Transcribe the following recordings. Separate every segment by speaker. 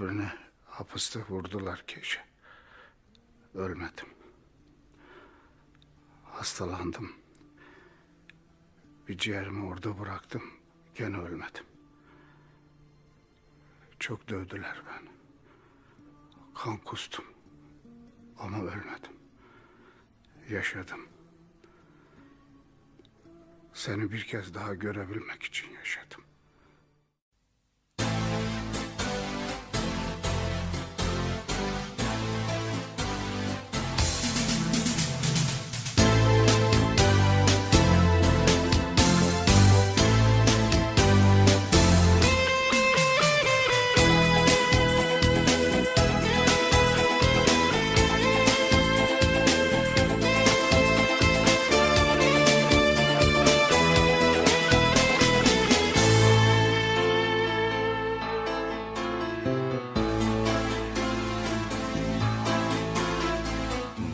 Speaker 1: Beni hapiste vurdular gece. Ölmedim. Hastalandım. Bir ciğerimi orada bıraktım. Gene ölmedim. Çok dövdüler beni. Kan kustum. Ama ölmedim. Yaşadım. Seni bir kez daha görebilmek için yaşadım.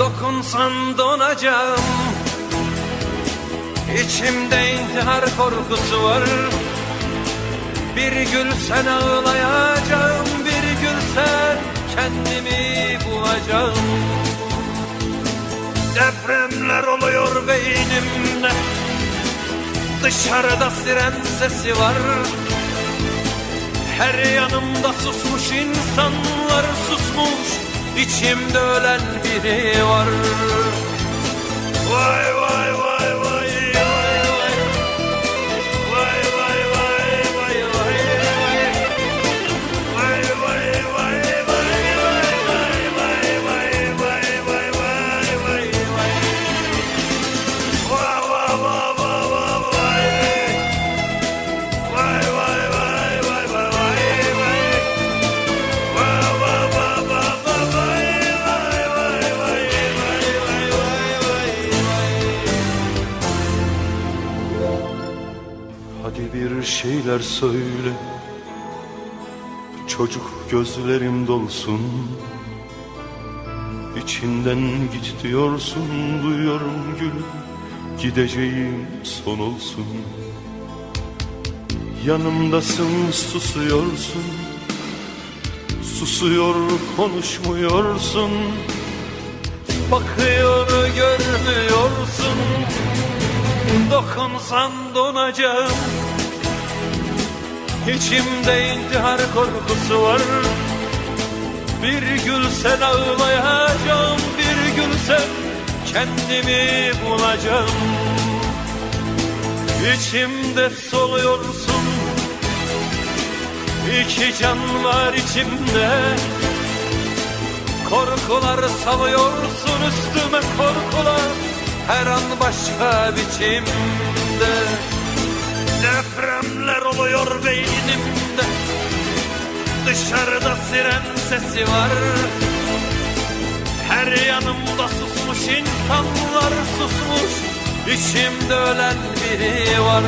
Speaker 2: Dokunsan donacağım. İçimde intihar korkusu var. Bir gül sen ağlayacağım Bir gül sen kendimi bulacağım. Depremler oluyor beynimde. Dışarıda siren sesi var. Her yanımda susmuş insanlar susmuş İçimde ölen biri var. Vay vay vay Hadi bir şeyler söyle. Çocuk gözlerim dolsun. İçinden git diyorsun Duyuyorum gül. Gideceğim son olsun. Yanımdasın susuyorsun. Susuyor konuşmuyorsun. Bakıyor görmüyorsun. Dokunsan donacağım İçimde intihar korkusu var. Bir gül sen ağlayacağım Bir gül sen kendimi bulacağım. İçimde soluyorsun. İki can var içimde. Korkular salıyorsun üstüme korkular Her an başka biçimde. Depremler oluyor beynimde. Dışarıda siren sesi var. Her yanımda susmuş insanlar susmuş. İçimde ölen biri var